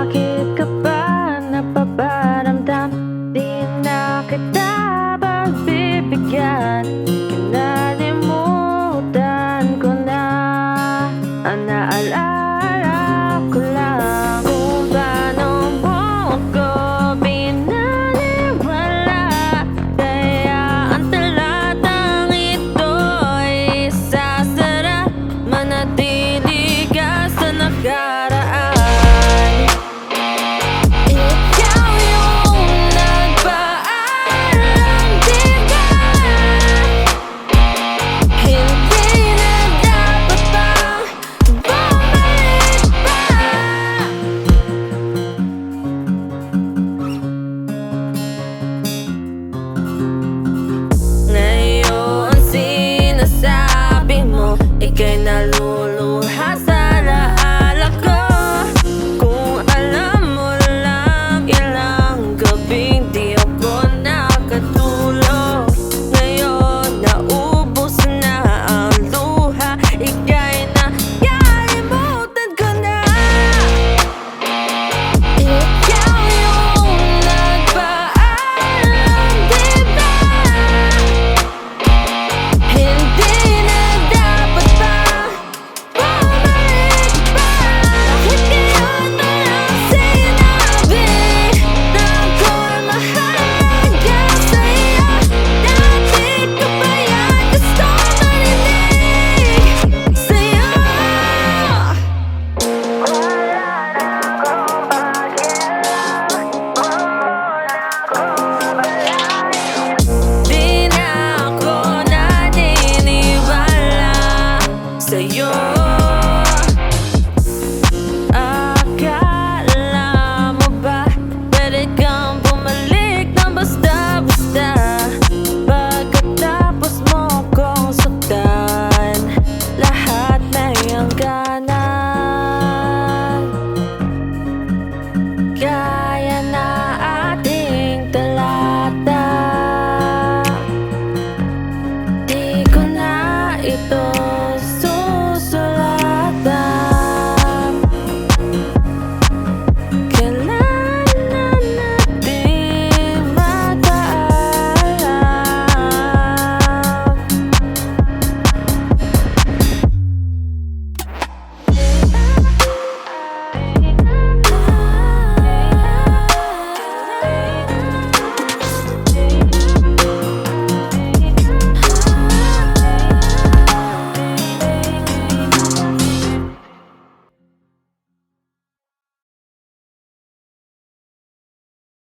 Bakit ka pa napaparamdam? Di na kita pagbibigyan Kinalimutan ko na. Ang naalala ko lang. Kung paano mo ko binaliwala Kaya ang talatang ito'y sasara. Manatili ka sa nagat say you